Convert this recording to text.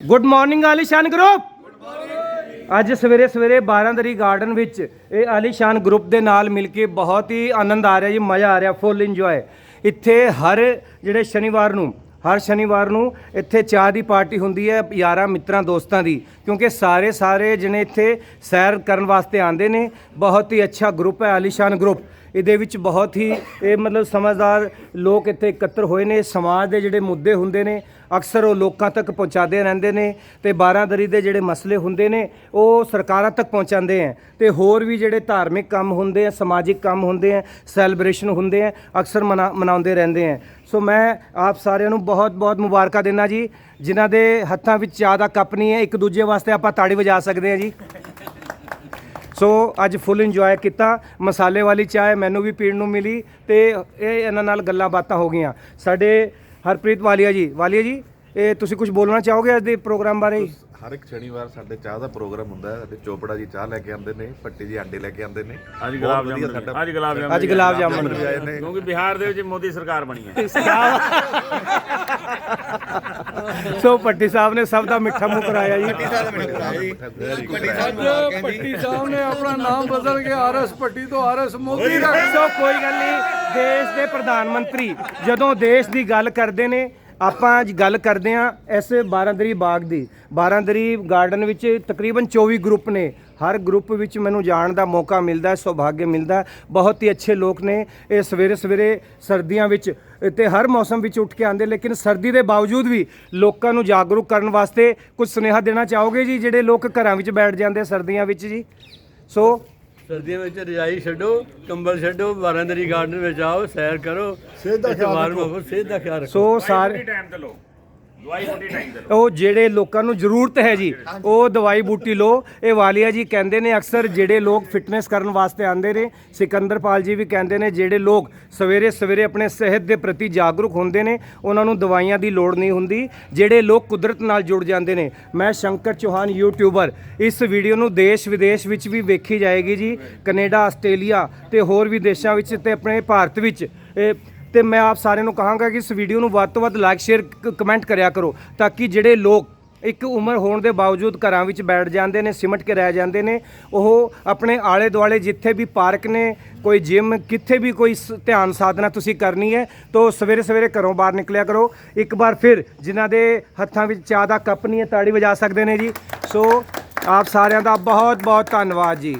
Good morning ਆਲੀਸ਼ਾਨ group ਅੱਜ ਸਵੇਰੇ ਸਵੇਰੇ 12 ਦਰੀ ਗਾਰਡਨ ਵਿੱਚ ਇਹ ਆਲੀਸ਼ਾਨ ਗਰੁੱਪ ਦੇ ਨਾਲ ਮਿਲ ਕੇ ਬਹੁਤ ਹੀ ਆਨੰਦ ਆ ਰਿਹਾ ਜੀ, ਮਜ਼ਾ ਆ ਰਿਹਾ ਫੁੱਲ ਇੰਜੋਏ ਇੱਥੇ ਹਰ ਜਿਹੜੇ ਸ਼ਨੀਵਾਰ ਨੂੰ, ਹਰ ਸ਼ਨੀਵਾਰ ਨੂੰ ਇੱਥੇ ਚਾਹ ਦੀ ਪਾਰਟੀ ਹੁੰਦੀ ਹੈ, ਯਾਰਾਂ ਮਿੱਤਰਾਂ ਦੋਸਤਾਂ ਦੀ, ਕਿਉਂਕਿ ਸਾਰੇ ਸਾਰੇ ਜਿਹਨੇ ਇੱਥੇ ਸੈਰ ਕਰਨ ਵਾਸਤੇ ਆਉਂਦੇ ਨੇ। ਬਹੁਤ ਹੀ ਅੱਛਾ ਗਰੁੱਪ ਹੈ ਆਲੀਸ਼ਾਨ ਗਰੁੱਪ ਇਹਦੇ ਵਿੱਚ ਬਹੁਤ ਹੀ, ਇਹ ਮਤਲਬ ਸਮਝਦਾਰ ਲੋਕ ਇੱਥੇ ਇਕੱਤਰ ਹੋਏ ਨੇ, ਸਮਾਜ ਦੇ ਜਿਹੜੇ ਮੁੱਦੇ ਹੁੰਦੇ ਨੇ, ਅਕਸਰ ਉਹ ਲੋਕਾਂ ਤੱਕ ਪਹੁੰਚਾਦੇ ਰਹਿੰਦੇ ਨੇ ਤੇ ਬਾਰਾਂਦਰੀ ਦੇ ਜਿਹੜੇ ਮਸਲੇ ਹੁੰਦੇ ਨੇ, ਉਹ ਸਰਕਾਰਾਂ ਤੱਕ ਪਹੁੰਚਾਉਂਦੇ ਆ ਤੇ ਹੋਰ ਵੀ ਜਿਹੜੇ ਧਾਰਮਿਕ ਕੰਮ ਹੁੰਦੇ ਆ, ਸਮਾਜਿਕ ਕੰਮ ਹੁੰਦੇ ਆ, ਸੈਲੀਬ੍ਰੇਸ਼ਨ ਹੁੰਦੇ ਆ, ਅਕਸਰ ਮਨਾ- ਮਨਾਉਂਦੇ ਰਹਿੰਦੇ ਆ। ਸੋ ਮੈਂ ਆਪ ਸਾਰਿਆਂ ਨੂੰ ਬਹੁਤ ਬਹੁਤ ਮੁਬਾਰਕਾਂ ਦਿੰਦਾ ਜੀ, ਜਿਨ੍ਹਾਂ ਦੇ ਹੱਥਾਂ ਵਿੱਚ ਚਾਹ ਦਾ ਕੱਪ ਨਹੀਂ ਹੈ, ਇੱਕ ਦੂਜੇ ਵਾਸਤੇ ਆਪਾਂ ਤਾੜੀ ਵਜਾ ਸਕਦੇ ਆ ਜੀ। ਸੋ ਅੱਜ ਫੁੱਲ ਇੰਜੋਏ ਕੀਤਾ। ਮਸਾਲੇ ਵਾਲੀ ਚਾਹ ਮੈਨੂੰ ਵੀ ਪੀਣ ਨੂੰ ਮਿਲੀ ਤੇ ਇਹ ਇਹਨਾਂ ਨਾਲ ਗੱਲਾਂ ਬਾਤਾਂ ਹੋ ਗਈਆਂ। ਸਾਡੇ ਹਰਪ੍ਰੀਤ ਵਾਲੀਆ ਜੀ ਵਾਲੀਆ ਜੀ ਇਹ ਤੁਸੀਂ ਕੁਝ ਬੋਲਣਾ ਚਾਹੋਗੇ ਅੱਜ ਦੇ ਪ੍ਰੋਗਰਾਮ ਬਾਰੇ? ਹਰ ਇੱਕ ਸ਼ਨੀਵਾਰ ਸਾਡੇ ਚਾਹ ਦਾ ਪ੍ਰੋਗਰਾਮ ਹੁੰਦਾ ਹੈ। ਅਤੇ ਚੋਪੜਾ ਜੀ ਚਾਹ ਲੈ ਕੇ ਆਉਂਦੇ ਨੇ ਪੱਟੀ ਜੀ ਆਂਡੇ ਲੈ ਕੇ ਆਉਂਦੇ ਨੇ। ਅੱਜ ਗੁਲਾਬ ਜਾਮੁਨ ਅੱਜ ਗੁਲਾਬ ਜਾਮੁਨ ਅੱਜ ਗੁਲਾਬ ਜਾਮੁਨ ਵੀ ਆਏ ਨੇ। ਕਿਉਂਕਿ ਬਿਹਾਰ ਦੇ ਵਿੱਚ ਮੋਦੀ ਸਰਕਾਰ ਬਣੀ ਹੈ। ਸੋ ਪੱਟੀ ਸਾਹਿਬ ਨੇ ਸਭ ਦਾ ਮਿੱਠਾ ਮੂੰਹ ਕਰਾਇਆ ਜੀ। ਅੱਜ ਪੱਟੀ ਸਾਹਿਬ ਨੇ ਆਪਣਾ ਨਾਮ ਬਦਲ ਕੇ ਆਰਐਸ ਪੱਟੀ ਤੋਂ ਆਰਐਸ ਮੋਦੀ ਰੱਖ ਸੋ ਕੋਈ ਗੱਲ ਨਹੀਂ ਦੇਸ਼ ਦੇ ਪ੍ਰਧਾਨ ਮੰਤਰੀ ਜਦੋਂ ਦੇਸ਼ ਦੀ ਗੱਲ ਕਰਦੇ ਨੇ ਆਪਾਂ ਅੱਜ ਗੱਲ ਕਰਦੇ ਹਾਂ ਇਸ ਬਾਰਾਂਦਰੀ ਬਾਗ ਦੀ। ਬਾਰਾਂਦਰੀ ਗਾਰਡਨ ਵਿੱਚ ਤਕਰੀਬਨ 24 ਗਰੁੱਪ ਨੇ। ਹਰ ਗਰੁੱਪ ਵਿੱਚ ਮੈਨੂੰ ਜਾਣ ਦਾ ਮੌਕਾ ਮਿਲਦਾ ਹੈ ਸੁਭਾਗਯ ਮਿਲਦਾ। ਹੈ। ਬਹੁਤ ਹੀ ਅੱਛੇ ਲੋਕ ਨੇ। ਇਹ ਸਵੇਰੇ ਸਵੇਰੇ ਸਰਦੀਆਂ ਵਿੱਚ ਤੇ ਹਰ ਮੌਸਮ ਵਿੱਚ ਉੱਠ ਕੇ ਆਉਂਦੇ ਲੇਕਿਨ ਸਰਦੀ ਦੇ ਬਾਵਜੂਦ ਵੀ ਲੋਕਾਂ ਨੂੰ ਜਾਗਰੂਕ ਕਰਨ ਵਾਸਤੇ ਕੁਝ ਸੁਨੇਹਾ ਦੇਣਾ ਚਾਹੋਗੇ ਜੀ ਜਿਹੜੇ ਲੋਕ ਘਰਾਂ ਵਿੱਚ ਬੈਠ ਜਾਂਦੇ ਸਰਦੀਆਂ ਵਿੱਚ ਜੀ? ਸੋ ਸਰਦੀਆਂ ਵਿੱਚ ਰਜਾਈ ਛੱਡੋ ਕੰਬਲ ਛੱਡੋ ਬਾਰਾਂਦਰੀ ਗਾਰਡਨ ਵਿੱਚ ਆਓ ਸੈਰ ਕਰੋ ਸਿਹਤ ਦਾ ਖਿਆਲ ਰੱਖੋ। ਸਿਹਤ ਦਾ ਖਿਆਲ ਰੱਖੋ। ਸੋ ਸਾਰੇ ਟਾਈਮ ਤੇ ਲੋ ਦਵਾਈ ਬੁੱਢੀ ਟਾਈਮ ਤੇ ਉਹ ਜਿਹੜੇ ਲੋਕਾਂ ਨੂੰ ਜ਼ਰੂਰਤ ਹੈ ਜੀ, ਉਹ ਦਵਾਈ ਬੂਟੀ ਲਓ। ਇਹ ਵਾਲੀਆ ਜੀ ਕਹਿੰਦੇ ਨੇ ਅਕਸਰ ਜਿਹੜੇ ਲੋਕ ਫਿਟਨੈਸ ਕਰਨ ਵਾਸਤੇ ਆਉਂਦੇ ਨੇ, ਸਿਕੰਦਰਪਾਲ ਜੀ ਵੀ ਕਹਿੰਦੇ ਨੇ ਜਿਹੜੇ ਲੋਕ ਸਵੇਰੇ ਸਵੇਰੇ ਆਪਣੇ ਸਿਹਤ ਦੇ ਪ੍ਰਤੀ ਜਾਗਰੂਕ ਹੁੰਦੇ ਨੇ, ਉਹਨਾਂ ਨੂੰ ਦਵਾਈਆਂ ਦੀ ਲੋੜ ਨਹੀਂ ਹੁੰਦੀ। ਜਿਹੜੇ ਲੋਕ ਕੁਦਰਤ ਨਾਲ ਜੁੜ ਜਾਂਦੇ ਨੇ, ਮੈਂ ਸ਼ੰਕਰ ਚੌਹਾਨ ਯੂਟਿਊਬਰ, ਇਸ ਵੀਡੀਓ ਨੂੰ ਦੇਸ਼ ਵਿਦੇਸ਼ ਵਿੱਚ ਵੀ ਵੇਖੀ ਜਾਏਗੀ ਜੀ, ਕੈਨੇਡਾ, ਆਸਟ੍ਰੇਲੀਆ ਤੇ ਹੋਰ ਵੀ ਦੇਸ਼ਾਂ ਵਿੱਚ ਤੇ ਆਪਣੇ ਭਾਰਤ ਵਿੱਚ। ਇਹ ਤੇ ਮੈਂ ਆਪ ਸਾਰਿਆਂ ਨੂੰ ਕਹਾਂਗਾ ਕਿ ਇਸ ਵੀਡੀਓ ਨੂੰ ਵੱਧ ਤੋਂ ਵੱਧ ਲਾਈਕ ਸ਼ੇਅਰ ਕਮੈਂਟ ਕਰਿਆ ਕਰੋ, ਤਾਂ ਕਿ ਜਿਹੜੇ ਲੋਕ ਇੱਕ ਉਮਰ ਹੋਣ ਦੇ ਬਾਵਜੂਦ ਘਰਾਂ ਵਿੱਚ ਬੈਠ ਜਾਂਦੇ ਨੇ, ਸਿਮਟ ਕੇ ਰਹਿ ਜਾਂਦੇ ਨੇ, ਉਹ ਆਪਣੇ ਆਲੇ ਦੁਆਲੇ ਜਿੱਥੇ ਵੀ ਪਾਰਕ ਨੇ, ਕੋਈ ਜਿਮ ਕਿੱਥੇ ਵੀ ਕੋਈ ਸ- ਧਿਆਨ ਸਾਧਨਾ ਤੁਸੀਂ ਕਰਨੀ ਹੈ, ਤਾਂ ਸਵੇਰੇ ਸਵੇਰੇ ਘਰੋਂ ਬਾਹਰ ਨਿਕਲਿਆ ਕਰੋ। ਇੱਕ ਵਾਰ ਫਿਰ ਜਿਨ੍ਹਾਂ ਦੇ ਹੱਥਾਂ ਵਿੱਚ ਚਾਹ ਦਾ ਕੱਪ ਨਹੀਂ ਹੈ, ਤਾੜੀ ਵਜਾ ਸਕਦੇ ਨੇ ਜੀ। ਸੋ ਆਪ ਸਾਰਿਆਂ ਦਾ ਬਹੁਤ ਬਹੁਤ ਧੰਨਵਾਦ ਜੀ।